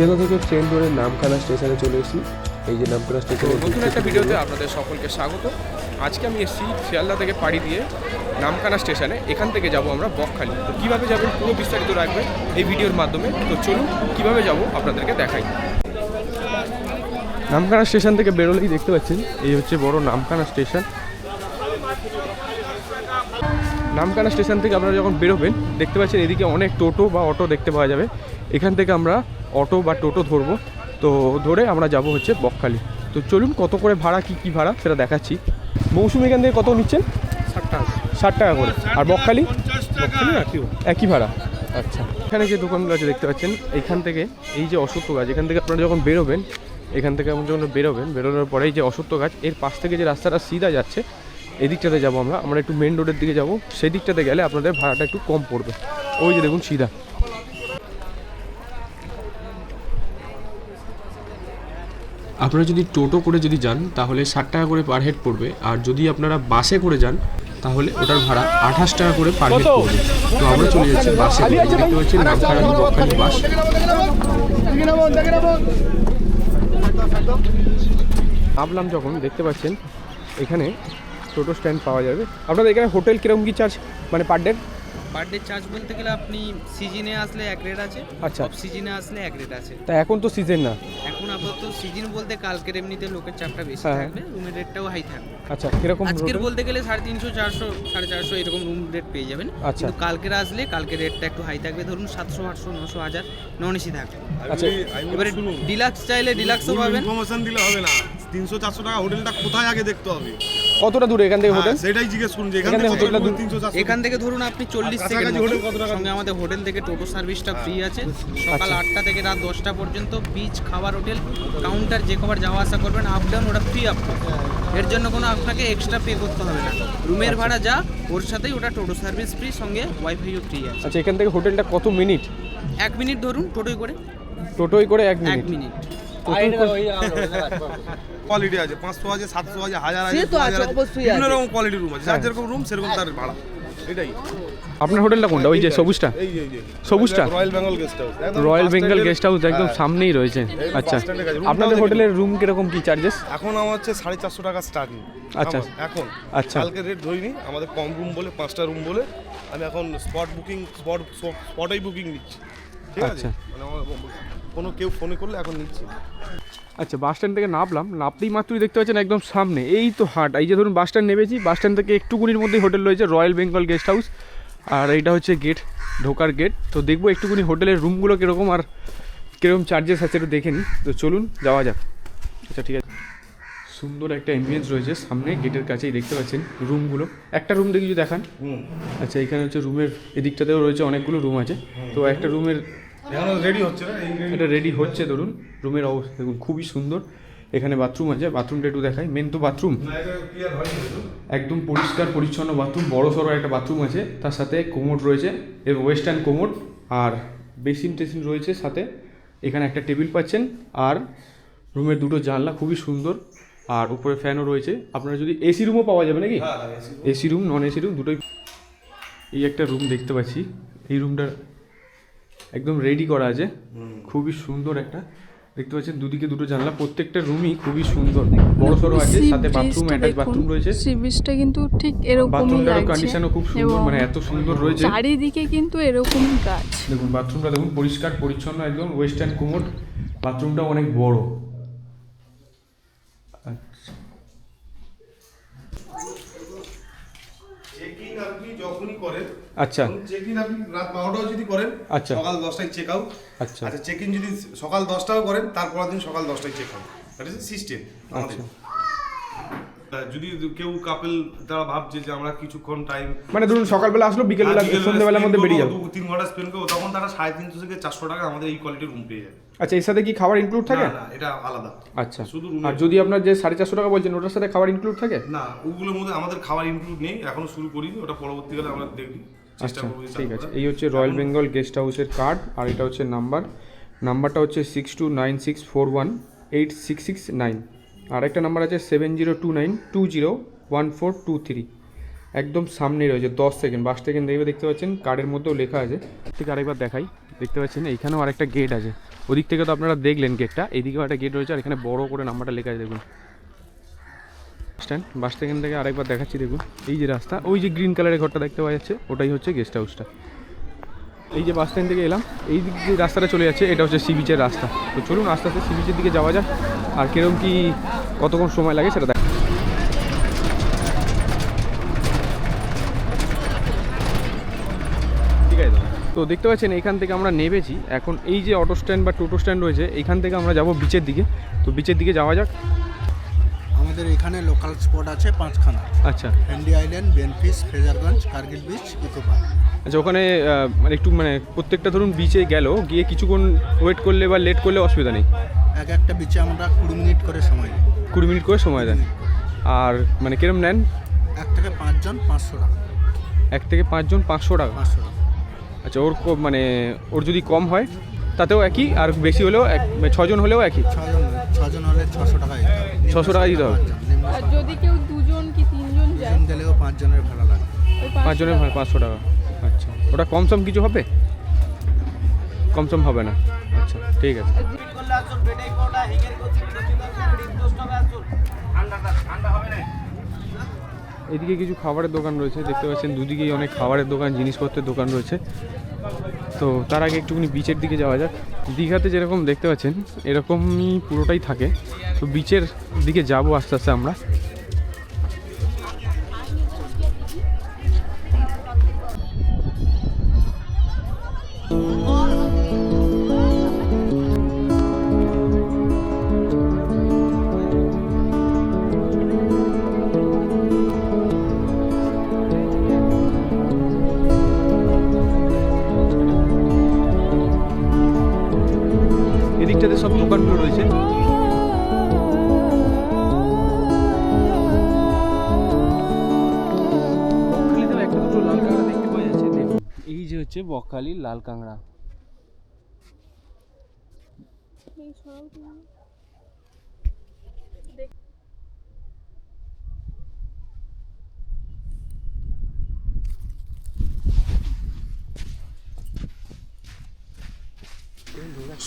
শিয়ালদা থেকে ট্রেন ধরে নামখানা স্টেশনে চলে এসেছি। এই যে নামখানা স্টেশনে নতুন একটা ভিডিওতে আপনাদের সকলকে স্বাগত। আজকে আমি এসেছি শিয়ালদা থেকে পাড়ি দিয়ে নামখানা স্টেশনে। এখান থেকে যাব আমরা বকখালি। তো কীভাবে যাবেন পুরো বিস্তারিত রাখবেন এই ভিডিওর মাধ্যমে। তো চলুন কীভাবে যাব আপনাদেরকে দেখাই। নামখানা স্টেশন থেকে বেরোলেই দেখতে পাচ্ছেন এই হচ্ছে বড় নামখানা স্টেশন। নামখানা স্টেশন থেকে আপনারা যখন বেরোবেন দেখতে পাচ্ছেন এদিকে অনেক টোটো বা অটো দেখতে পাওয়া যাবে। এখান থেকে আমরা অটো বা টোটো ধরবো। তো ধরে আমরা যাব হচ্ছে বকখালি। তো চলুন কত করে ভাড়া কি কি ভাড়া সেটা দেখাচ্ছি। মৌসুমি এখান থেকে কত নিচ্ছেন? ষাট টাকা ষাট টাকা করে। আর বকখালি? বকখালি একই ভাড়া। আচ্ছা। এখানে যে দোকানগুলো আছে দেখতে পাচ্ছেন এইখান থেকে এই যে অশ্বত্থ গাছ এখান থেকে আপনারা যখন বেরোবেন এখান থেকে আপনি যখন বেরোবেন বেরোনোর পরে এই যে অশ্বত্থ গাছ এর পাশ থেকে যে রাস্তাটা সিধা যাচ্ছে এদিকটাতে যাব আমরা। আমরা একটু মেন রোডের দিকে যাব। সেই দিকটাতে গেলে আপনাদের ভাড়াটা একটু কম পড়বে। ওই যে দেখুন সিধা। আপনারা যদি টোটো করে যদি যান, তাহলে ষাট টাকা করে পার হেড পড়বে। আর যদি আপনারা বাসে করে যান, তাহলে ওটার ভাড়া আঠাশ টাকা করে পার হেড পড়বে। তো আমরা চলে যাচ্ছি বাসে দেখতে পাচ্ছি নামখানা বাস। নামলাম যখন দেখতে পাচ্ছেন, এখানে টোটো স্ট্যান্ড পাওয়া যাবে। আপনাদের এখানে হোটেল কীরকম কী চার্জ মানে per day per day charge বলতে গেলে আপনি সিজনে আসলে এক রেট আছে আচ্ছা। অফ সিজনে আসলে এক রেট আছে। তা এখন তো সিজন না। এখন আপাতত সিজন বলতে কালকের এমনিতে লোকের চাপটা বেশি হ্যাঁ। থাকবে রুমের রেটটাও হাই থাকবে। আচ্ছা কীরকম আজকের বলতে গেলে সাড়ে তিনশো চারশো সাড়ে চারশো এরকম রুম রেট পেয়ে যাবেন। আচ্ছা। কিন্তু কালকের আসলে কালকের রেটটা একটু হাই থাকবে ধরুন সাতশো আটশো নশো হাজার নন এসি থাকবে। আচ্ছা। এবারে ডিলাক্স চাইলে ডিলাক্সও পাবেন। ইনফরমেশন দিলে হবে না। তিনশো চারশো টাকা হোটেলটা কোথায় আগে দেখতে হবে? কতটা দূরে? এখান থেকে হোটেল হ্যাঁ, সেটাই জিজ্ঞেস করুন যে এখান থেকে হোটেলটা দূর- এখান থেকে ধরুন আপনি চল্লিশ সেকেন্ড হোটেল কত টাকা সঙ্গে আমাদের হোটেল থেকে টোটো সার্ভিসটা ফ্রি আছে। সকাল আটটা থেকে রাত দশটা পর্যন্ত বিচ খাবার হোটেল কাউন্টার যে কবার যাওয়া আসা করবেন আপ ডাউন ওটা ফ্রি আপ এর জন্য কোনো আপনাকে এক্সট্রা পে করতে হবে না। রুমের ভাড়া যা ওর সাথেই ওটা টোটো সার্ভিস ফ্রি সঙ্গে ওয়াইফাইও ফ্রি আছে। আচ্ছা এখান থেকে হোটেলটা কত মিনিট এক মিনিট ধরুন টোটোই করে। টোটোই করে এক এক মিনিট মিনিট কোয়ালিটি আছে পাঁচশো আছে সাতশো আছে হাজার আছে বিভিন্ন রকম কোয়ালিটির রুম আছে। যার যেরকম রুম সেরকম তার ভাড়া। এটাই। আপনার হোটেলটা কোনটা? ওই যে সবুজটা? সবুজটা? Royal Bengal guest house royal Bengal guest house একদম সামনেই রয়েছে। আচ্ছা। আপনাদের হোটেলের রুম কীরকম কি চার্জেস এখন আমার হচ্ছে সাড়ে চারশো টাকা স্টার্টিং আচ্ছা। এখন আচ্ছা। কালকে রেট ধরিনি। আমাদের কম রুম বলে পাঁচটা রুম বলে। আমি এখন স্পট বুকিং স্পট স্পটেই বুকিং নিচ্ছি। ঠিক আছে? আচ্ছা। মানে কোনো কেউ ফোনে করলে এখন নিচ্ছি আচ্ছা বাস স্ট্যান্ড থেকে নামলাম নামতেই মাত্রই দেখতে পাচ্ছেন একদম সামনে এই তো হাট। এই যে ধরুন বাস স্ট্যান্ড নেমেছি বাস স্ট্যান্ড থেকে একটুকুনির মধ্যেই হোটেল রয়েছে রয়্যাল বেঙ্গল গেস্ট হাউস আর এইটা হচ্ছে গেট ঢোকার গেট তো দেখব একটুকুনি হোটেলের রুমগুলো কীরকম আর কীরকম চার্জেস আছে একটু দেখে নিই। তো চলুন যাওয়া যাক। আচ্ছা ঠিক আছে। সুন্দর একটা অ্যাম্বিয়েন্স রয়েছে সামনে গেটের কাছেই দেখতে পাচ্ছেন রুমগুলো একটা রুম দেখি যদি দেখান। আচ্ছা এখানে হচ্ছে রুমের এদিকটাতেও রয়েছে অনেকগুলো রুম আছে। তো একটা রুমের এখন রেডি হচ্ছে না এটা রেডি হচ্ছে ধরুন। রুমের অবস্থা দেখুন খুবই সুন্দর। এখানে বাথরুম আছে বাথরুমটা একটু দেখাই। মেন তো বাথরুম? একদম পরিষ্কার পরিচ্ছন্ন বাথরুম বড় সড়ো একটা বাথরুম আছে। তার সাথে কোমোড রয়েছে এর ওয়েস্টার্ন কোমোড আর বেসিন টেসিন রয়েছে সাথে। এখানে একটা টেবিল পাচ্ছেন। আর রুমের দুটো জানলা খুবই সুন্দর। আর উপরে ফ্যানও রয়েছে। আপনারা যদি এসি রুমও পাওয়া যাবে নাকি? AC room non AC room দুটোই। এই একটা রুম দেখতে পাচ্ছি। এই রুমটা একদম রেডি করা আছে। খুবই সুন্দর একটা। দেখতে পাচ্ছেন দুদিকে দুটো জানলা প্রত্যেকটা রুমই খুবই সুন্দর। বড় সড়ো আছে সাথে বাথরুম অ্যাটাচ বাথরুম রয়েছে। সি বিচটা কিন্তু ঠিক এরকমই লাগছে কন্ডিশনও খুব সুন্দর মানে এত সুন্দর রয়েছে। চারিদিকে কিন্তু এরকমই গাছ। দেখুন বাথরুমটা দেখুন পরিষ্কার পরিচ্ছন্ন একদম ওয়েস্টার্ন কোমোড বাথরুমটা অনেক বড়। আচ্ছা। চেক আপনি যখনই করেন আচ্ছা। চেক ইন আপনি রাত বারোটাও যদি করেন আচ্ছা। সকাল দশটায় চেক আউট আচ্ছা। আচ্ছা চেক ইন যদি সকাল দশটাও করেন তারপর দিন সকাল দশটায় check out that is system আমাদের। আচ্ছা। যদি কেউ কাপেল তারা ভাবছে যে আমরা কিছুক্ষণ টাইম মানে ধরুন সকালবেলা আসলো বিকেলবেলা সন্ধ্যেবেলার মধ্যে বেরিয়ে যাবে। তিন ঘণ্টা স্পেন্ড করব তখন তারা সাড়ে তিনশো থেকে চারশো টাকা আমাদের এই কোয়ালিটির রুম পেয়ে যাবে। আচ্ছা এর সাথে কি খাবার ইনক্লুড থাকে? না এটা আলাদা। আচ্ছা। শুধু আর যদি আপনার যে সাড়ে চারশো টাকা বলছেন ওটার সাথে খাবার ইনক্লুড থাকে? না ওগুলোর মধ্যে আমাদের খাবার ইনক্লুড নেই এখনও শুরু করিনি ওটা পরবর্তীকালে আমরা দেখবি। চেষ্টা আচ্ছা ঠিক আছে। এই হচ্ছে রয়্যাল বেঙ্গল গেস্ট হাউসের কার্ড আর এটা হচ্ছে নাম্বার নাম্বারটা হচ্ছে six two nine six four one eight six six nine আর একটা নাম্বার আছে seven zero two nine two zero one four two three একদম সামনে রয়েছে দশ সেকেন্ড বাস সেকেন্ড দেখবে দেখতে পাচ্ছেন কার্ডের মধ্যেও লেখা আছে। ঠিক আরেকবার দেখাই দেখতে পাচ্ছেন এইখানেও আরেকটা গেট আছে। ওদিক থেকে তো আপনারা দেখলেন গেটটা এইদিকেও একটা গেট রয়েছে আর এখানে বড় করে নাম্বারটা লেখা আছে দেখুন। স্ট্যান্ড বাস স্ট্যান্ড থেকে আরেকবার দেখাচ্ছি, দেখুন। এই যে রাস্তা, ওই যে গ্রিন কালারের ঘরটা দেখতে পাওয়া যাচ্ছে, ওটাই হচ্ছে গেস্ট হাউসটা এই যে বাস স্ট্যান্ড থেকে এলাম, এই দিক যে রাস্তাটা চলে যাচ্ছে, এটা হচ্ছে সি বিচের রাস্তা। তো চলুন, আস্তে আস্তে সি বিচের দিকে যাওয়া যাক, আর কীরকম কি, কতক্ষণ সময় লাগে সেটা দেখ তো দেখতে পাচ্ছেন, এখান থেকে আমরা নেবেছি এখন এই যে অটো স্ট্যান্ড বা টোটো স্ট্যান্ড রয়েছে, এখান থেকে আমরা যাব বিচের দিকে। তো বিচের দিকে যাওয়া যাক। আমাদের এখানে লোকাল স্পট আছে পাঁচখানা। আচ্ছা। Henry island Benfish Fraserganj Kargil beach eco park আচ্ছা ওখানে মানে একটু মানে প্রত্যেকটা ধরুন বিচে গেল গিয়ে কিছুক্ষণ ওয়েট করলে বা লেট করলে অসুবিধা নেই? এক একটা বিচে আমরা কুড়ি মিনিট করে সময় নিই। কুড়ি মিনিট করে সময় দেন। আর মানে কিরম নেন? এক থেকে পাঁচজন পাঁচশো টাকা। এক থেকে পাঁচজন পাঁচশো টাকা? পাঁচশো টাকা। আচ্ছা ওর মানে ওর যদি কম হয় তাতেও একই আর বেশি হলেও এক মানে ছজন হলেও একই? ছজন। ছজন হলে ছশো টাকা দিতে হবে। 600 টাকা দিতে হবে? আর যদি কেউ দুজন কি তিনজন যায়? দুজন গেলেও পাঁচজনের ভাড়া লাগে। পাঁচজনের হয় পাঁচশো টাকা। আচ্ছা। ওটা কম সম কিছু হবে? কম সম হবে না। আচ্ছা ঠিক আছে। এদিকে কিছু খাবারের দোকান রয়েছে দেখতে পাচ্ছেন। দুদিকেই অনেক খাবারের দোকান জিনিসপত্রের দোকান রয়েছে। তো তার আগে একটুখানি বিচের দিকে যাওয়া যাক। দীঘাতে যেরকম দেখতে পাচ্ছেন, এরকমই পুরোটাই থাকে। তো বিচের দিকে যাব আস্তে আস্তে আমরা। বকখালির লাল কাঁকড়া।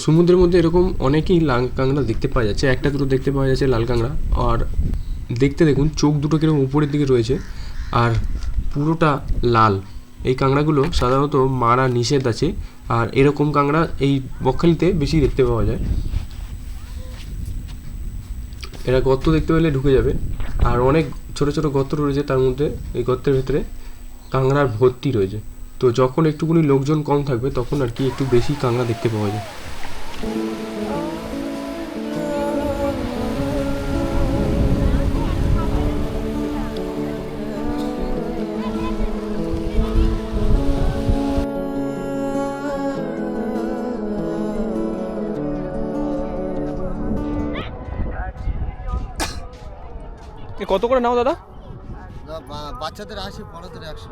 সমুদ্রের মধ্যে এরকম অনেকই লাল কাঁকড়া দেখতে পাওয়া যাচ্ছে। একটা দুটো দেখতে পাওয়া যাচ্ছে লাল কাঁকড়া। আর দেখতে দেখুন, চোখ দুটো কীরকম উপরের দিকে রয়েছে। আর পুরোটা লাল। এই কাঁকড়াগুলো সাধারণত মারা নিষেধ আছে। আর এরকম কাঁকড়া এই বকখালিতে বেশি দেখতে পাওয়া যায়। এরা গর্ত দেখতে পেলে ঢুকে যাবে। আর অনেক ছোট ছোট গর্ত রয়েছে তার মধ্যে। এই গর্তের ভেতরে কাঁকড়ার ভর্তি রয়েছে। তো যখন একটুখানি লোকজন কম থাকবে, তখন আর কি একটু বেশি কাঁকড়া দেখতে পাওয়া যায়। এ কত করে নাও দাদা? বাচ্চাদের আসে বড়দের একশো।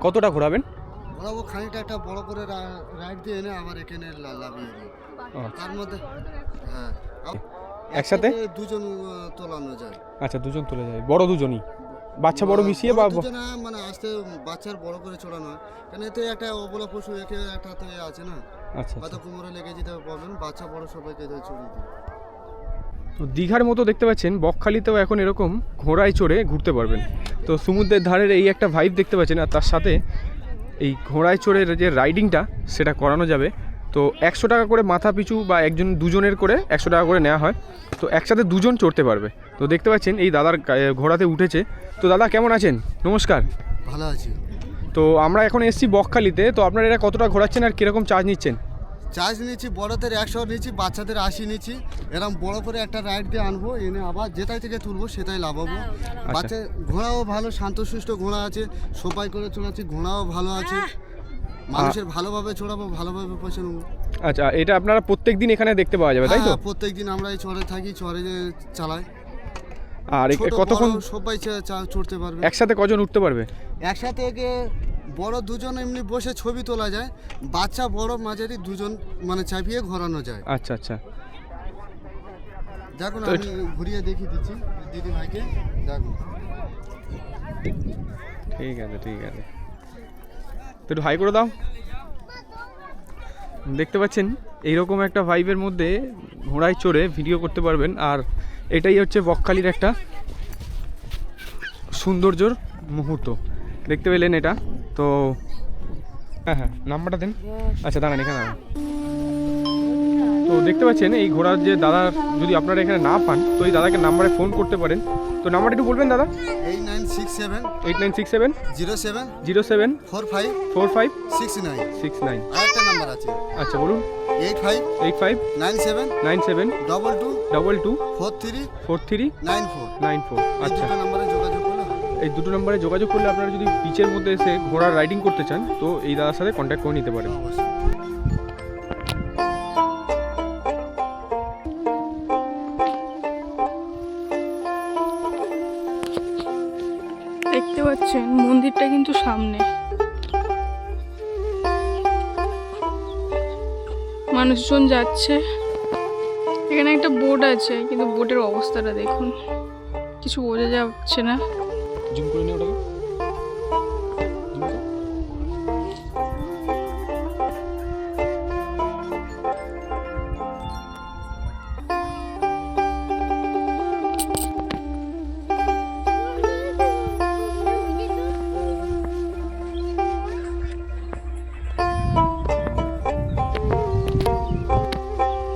কতটা ঘোরাবেন? ও খানিকটা একটা বড় করে রাইড দিয়ে এনে আবার এখানে লা- লাভিয়ে দিই। তার মধ্যে হ্যাঁ। একসাথে? দুজন তোলানো যায়। আচ্ছা দুজন তুলে যায়। বড় দুজনই? বাচ্চা বড় মিশিয়ে বা দুজনে মানে আসতে বাচ্চার বড় করে চড়ানো হয়। কারণ এতে একটা অবলা পশু একে একটা আছে না? আচ্ছা হয়তো কোমরে লেগে যেতে পারবেন বাচ্চা বড় সবাইকে চড়িয়ে দিই। দীঘার মতো দেখতে পাচ্ছেন বকখালিতেও এখন এরকম ঘোড়ায় চড়ে ঘুরতে পারবেন। তো সমুদ্রের ধারের এই একটা ভাইব দেখতে পাচ্ছেন আর তার সাথে এই ঘোড়ায় চড়ে যে রাইডিংটা সেটা করানো যাবে। তো একশো টাকা করে মাথা পিছু বা একজন দুজনের করে একশো টাকা করে নেওয়া হয়। তো একসাথে দুজন চড়তে পারবে। তো দেখতে পাচ্ছেন এই দাদার ঘোড়াতে উঠেছে। তো দাদা কেমন আছেন? নমস্কার। ভালো আছি। তো আমরা এখন এসেছি বকখালিতে। তো আপনারা এটা কতটা ঘোরাচ্ছেন আর কীরকম চার্জ নিচ্ছেন? চার্জ নিচ্ছি বড়দের একশো নিচ্ছি বাচ্চাদের আশি নিচ্ছি। এরকম বড় করে একটা রাইড দিয়ে আনব এনে আবার যেটাই থেকে তুলবো সেটাই লাভাবো। বাচ্চা ঘোড়াও ভালো শান্ত শান্তশিষ্ট ঘোড়া আছে সোপাই করে চড়াচ্ছি ঘোড়াও ভালো আছে। মানুষের ভালোভাবে চড়াবো ভালোভাবে পয়সা নেব। আচ্ছা এটা আপনারা প্রত্যেক দিন এখানে দেখতে পাওয়া যাবে তাই তো? প্রত্যেক দিন আমরা এই চড়ে থাকি চড়ে যে চালাই। আর কতক্ষণ সবাই চড়তে পারবে। একসাথে কজন উঠতে পারবে? একসাথে বড় দুজন এমনি বসে ছবি তোলা যায় বাচ্চা বড় মাঝারি দুজন মানে চাপিয়ে ঘোরানো যায়। আচ্ছা আচ্ছা। দেখুন আমি ঘুরিয়ে দেখিয়ে দিচ্ছি দিদি ভাইকে দেখুন। ঠিক আছে ঠিক আছে। একটু হাই করে দাও। দেখতে পাচ্ছেন এইরকম একটা ভাইবের মধ্যে ঘোড়ায় চড়ে ভিডিও করতে পারবেন। আর এটাই হচ্ছে বকখালির একটা সৌন্দর্যর মুহূর্ত। দেখতে পেলেন এটা তো হ্যাঁ হ্যাঁ নাম্বারটা দেন। আচ্ছা দাঁড়ান এখানে দাঁড়ান। তো দেখতে পাচ্ছেন এই ঘোড়ার যে দাদা যদি আপনারা এখানে না পান তো এই দাদাকে নাম্বারে ফোন করতে পারেন। তো নাম্বারটা একটু বলবেন দাদা? Eight nine six seven eight nine six seven zero seven zero seven four five four five six nine six nine. আরেকটা নাম্বার আছে। আচ্ছা বলুন। Eight five eight five nine seven nine seven double two double two four three four three nine four. Nine four. আচ্ছা। নাম্বারে এই দুটো নম্বরে যোগাযোগ করলে আপনারা যদি বিচের মধ্যে এসে ঘোড়া রাইডিং করতে চান, তো এই দাদার সাথে কন্ট্যাক্ট করে নিতে পারেন। দেখতে পাচ্ছেন, মন্দিরটা কিন্তু সামনে। মানুষজন যাচ্ছে। এখানে একটা বোট আছে, কিন্তু বোটের অবস্থাটা দেখুন। কিছু বোঝা যাচ্ছে না। জুম করে নিয়ে ওটাকে।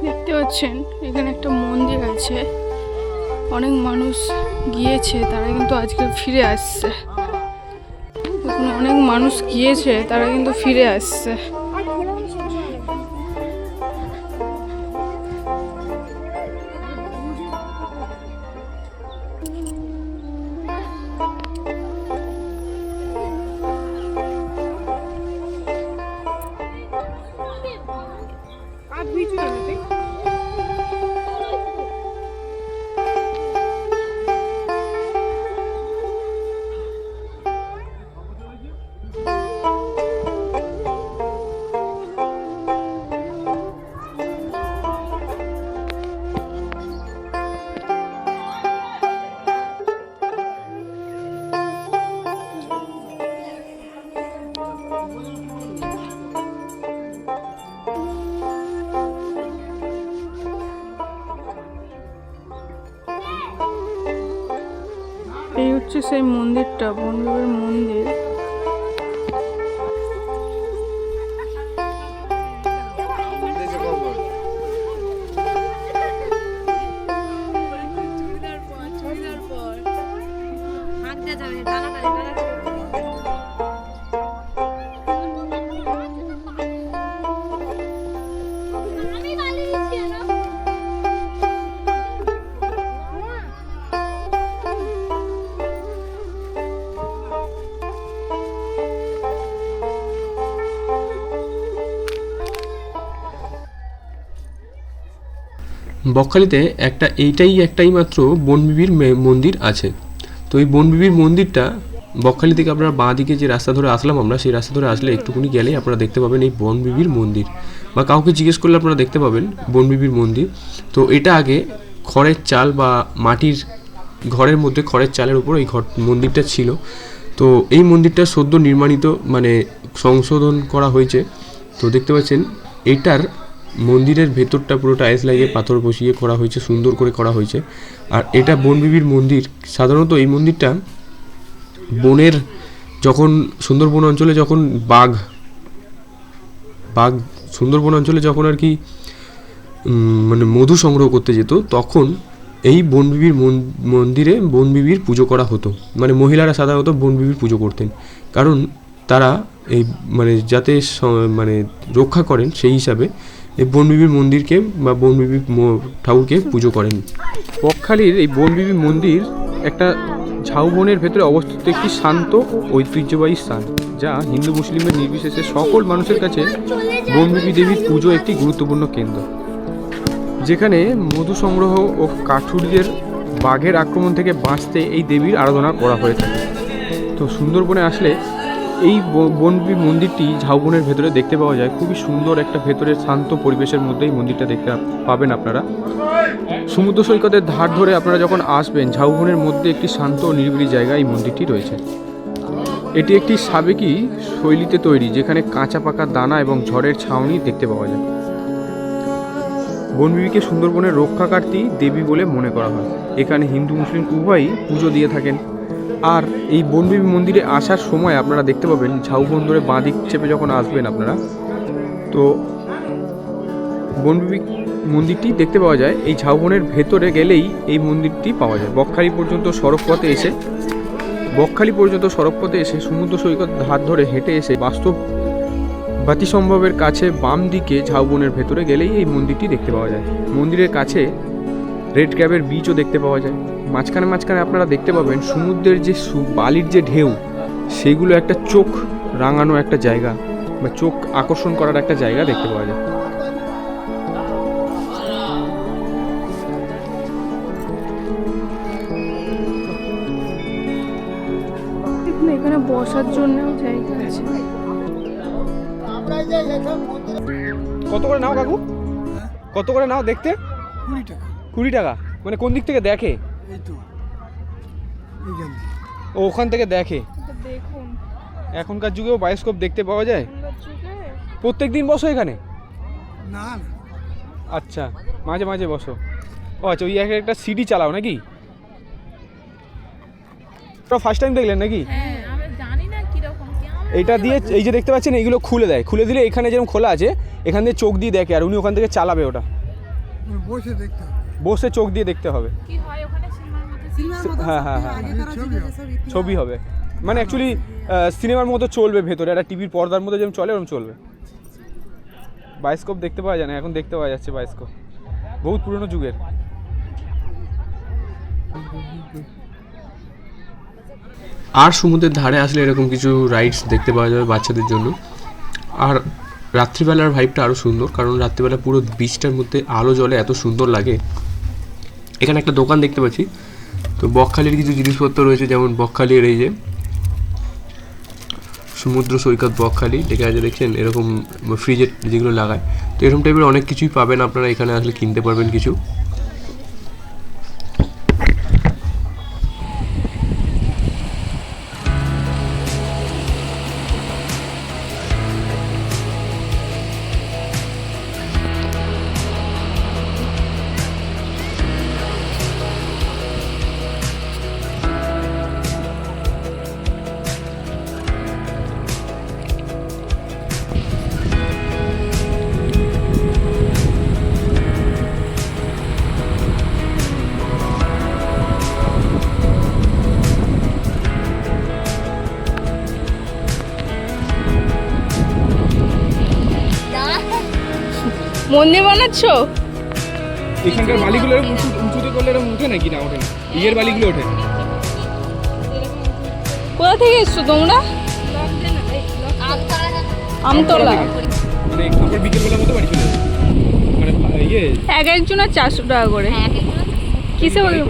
দেখতে পাচ্ছেন এখানে একটা মন্দির আছে। অনেক মানুষ গিয়েছে, তারা কিন্তু আজকে ফিরে আসছে। অনেক মানুষ গিয়েছে, তারা কিন্তু ফিরে আসছে। সেই মন্দিরটা বন্ধুদের মন্দির। বকখালিতে একটা এইটাই একটাই মাত্র বনবিবির মন্দির আছে। তো এই বনবিবির মন্দিরটা বকখালি থেকে আপনারা বাঁ দিকে যে রাস্তা ধরে আসলাম আমরা, সেই রাস্তা ধরে আসলে একটুকুনি গেলেই আপনারা দেখতে পাবেন এই বনবিবির মন্দির। বা কাউকে জিজ্ঞেস করলে আপনারা দেখতে পাবেন বনবিবির মন্দির। তো এটা আগে খড়ের চাল বা মাটির ঘরের মধ্যে খড়ের চালের উপর এই ঘর মন্দিরটা ছিল। তো এই মন্দিরটা সদ্য নির্মাণিত মানে সংশোধন করা হয়েছে। তো দেখতে পাচ্ছেন, এটার মন্দিরের ভেতরটা পুরো টাইলস লাগিয়ে পাথর বসিয়ে করা হয়েছে, সুন্দর করে করা হয়েছে। আর এটা বনবিবির মন্দির। সাধারণত এই মন্দিরটা বনের যখন সুন্দরবন অঞ্চলে যখন বাঘ বাঘ সুন্দরবন অঞ্চলে যখন আর কি মানে মধু সংগ্রহ করতে যেত, তখন এই বনবিবির মন- মন্দিরে বনবিবির পুজো করা হতো। মানে মহিলারা সাধারণত বনবিবির পুজো করতেন। কারণ তারা এই মানে যাতে মানে রক্ষা করেন সেই হিসাবে এই বনবিবির মন্দিরকে বা বনবিবি ঠাকুরকে পুজো করেন। বকখালির এই বনবিবি মন্দির একটা ঝাউবনের ভেতরে অবস্থিত একটি শান্ত ঐতিহ্যবাহী স্থান, যা হিন্দু মুসলিমের নির্বিশেষে সকল মানুষের কাছে বনবিবি দেবীর পুজো একটি গুরুত্বপূর্ণ কেন্দ্র। যেখানে মধু সংগ্রহ ও কাঠুরিদের বাঘের আক্রমণ থেকে বাঁচতে এই দেবীর আরাধনা করা হয়ে থাকে। তো সুন্দরবনে আসলে এই ব- বনবিবি মন্দিরটি ঝাউবনের ভেতরে দেখতে পাওয়া যায়। খুবই সুন্দর একটা ভেতরের শান্ত পরিবেশের মধ্যে এই মন্দিরটা দেখতে পাবেন আপনারা। সমুদ্র সৈকতের ধার ধরে আপনারা যখন আসবেন ঝাউবনের মধ্যে একটি শান্ত ও নিরিবিলি জায়গা এই মন্দিরটি রয়েছে। এটি একটি সাবেকি শৈলীতে তৈরি, যেখানে কাঁচা পাকা দানা এবং ঝড়ের ছাউনি দেখতে পাওয়া যায়। বনবিবিকে সুন্দরবনের রক্ষাকার্তী দেবী বলে মনে করা হয়। এখানে হিন্দু, মুসলিম উভয়ই পুজো দিয়ে থাকেন। আর এই বনবিবি মন্দিরে আসার সময় আপনারা দেখতে পাবেন ঝাউবন ধরে বাঁ দিক চেপে যখন আসবেন আপনারা, তো বনবিবি মন্দিরটি দেখতে পাওয়া যায়। এই ঝাউবনের ভেতরে গেলেই এই মন্দিরটি পাওয়া যায়। বকখালি পর্যন্ত সড়ক পথে এসে, বকখালি পর্যন্ত সড়ক পথে এসে সমুদ্র সৈকত ধার ধরে হেঁটে এসে বাস্তব বাতিসম্ভবের কাছে বাম দিকে ঝাউবনের ভেতরে গেলেই এই মন্দিরটি দেখতে পাওয়া যায়। মন্দিরের কাছে রেড ক্যাবের বীজও দেখতে পাওয়া যায়। মাঝখানে মাঝখানে আপনারা দেখতে পাবেন সমুদ্রের যে সু- বালির যে ঢেউ সেগুলো একটা চোখ রাঙানো একটা জায়গা বা চোখ আকর্ষণ করার একটা জায়গা দেখতে পাওয়া যায়। এখানে বসার জায়গা আছে। কত করে নাও কাকু? কত করে নাও দেখতে? কুড়ি টাকা। কুড়ি টাকা। মানে কোন দিক থেকে দেখে? ও ওখান থেকে দেখে? দেখুন। এখনকার যুগেও বায়োস্কোপ দেখতে পাওয়া যায়? প্রত্যেক দিন বসো এখানে? না না। আচ্ছা মাঝে মাঝে বসো। ও আচ্ছা ওই এক একটা সিডি চালাও নাকি? ফার্স্ট টাইম দেখলেন নাকি? হ্যাঁ আমি জানি না কীরকম এইটা দিয়ে এই যে দেখতে পাচ্ছেন এইগুলো খুলে দেয়। খুলে দিলে এখানে যেরকম খোলা আছে এখান দিয়ে চোখ দিয়ে দেখে আর উনি ওখান থেকে চালাবে ওটা। বসে দেখতে বসে চোখ দিয়ে দেখতে হবে। কি হয় ওখানে? হ্যাঁ, হ্যাঁ, হ্যাঁ। ইতিহাস- ছবি হবে। মানে অ্যাকচুয়ালি সিনেমার মতো চলবে ভেতরে। একটা টিভির পর্দার মতো যেমন চলে ওরকম চলবে। বায়োস্কোপ দেখতে পাওয়া যায় না এখন দেখতে পাওয়া যাচ্ছে বায়োস্কোপ বহুত পুরনো যুগের। আর সমুদ্রের ধারে আসলে এরকম কিছু রাইডস দেখতে পাওয়া যাবে বাচ্চাদের জন্য। আর রাত্রিবেলার ভাইবটা আরও সুন্দর কারণ রাত্রিবেলা পুরো বিচটার মধ্যে আলো জলে এত সুন্দর লাগে। এখানে একটা দোকান দেখতে পাচ্ছি। তো বকখালির কিছু জিনিসপত্র রয়েছে, যেমন বকখালির এই যে সমুদ্র সৈকত বকখালি দেখে আছে, দেখছেন? এরকম ফ্রিজের যেগুলো লাগায়। তো এরকম টাইপের অনেক কিছুই পাবেন আপনারা এখানে, আসলে কিনতে পারবেন কিছু। বানাচ্ছো? এখানকার বালিগুলো উঁচুতে করলে এরকম উঠে নাকি না ওঠে? ইয়ের বালিগুলো ওঠে? কোথা থেকে এসছো তোমরা? আমতলা। মানে বিকেলবেলার মতো বাড়ি চলে মানে ইয়ে। এক একজনের চারশো টাকা করে। কিসে বলব?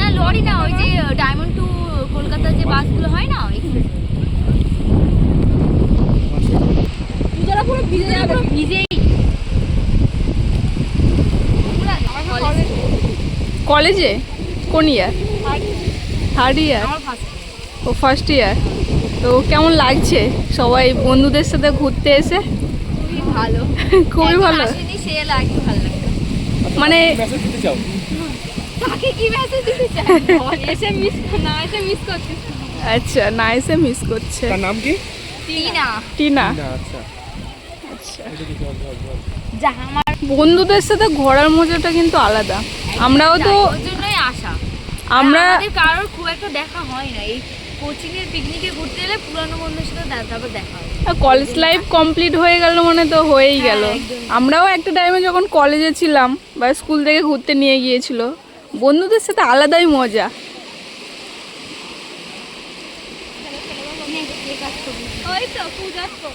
না লরি না ওই যে ডায়মন্ড টু কলকাতার যে বাসগুলো হয় না ওই পূজারা পুরো ভিজে যাবে ভিজেই কলেজে? কোন ইয়ার থার্ড ইয়ার ও ফার্স্ট ইয়ার তো কেমন লাগছে সবাই বন্ধুদের সাথে ঘুরতে এসে? খুবই ভালো। খুবই ভালো। সে লাগে ভালো লাগে মানে কি মেসেজ দিতে চাই এসে মিস না এসে মিস করতে আচ্ছা না এসে মিস করছে। তার নাম কি? টিনা। টিনা। না আচ্ছা। যা আমার বন্ধুদের সাথে ঘোরার মজাটা কিন্তু আলাদা। আমরাও তো জন্যই আসা। আমরা আমাদের কারোর খুব একটা দেখা হয় না। এই কোচিং এর পিকনিকে ঘুরতে এলে পুরানো বন্ধুদের সাথে তারপর দেখা হয়। কলেজ লাইফ কমপ্লিট হয়ে গেল মানে তো হয়েই গেল। হ্যাঁ, আমরাও একটা টাইমে যখন কলেজে ছিলাম বা স্কুল থেকে ঘুরতে নিয়ে গিয়েছিল বন্ধুদের সাথে আলাদাই মজা। ওই তো পূজার তো।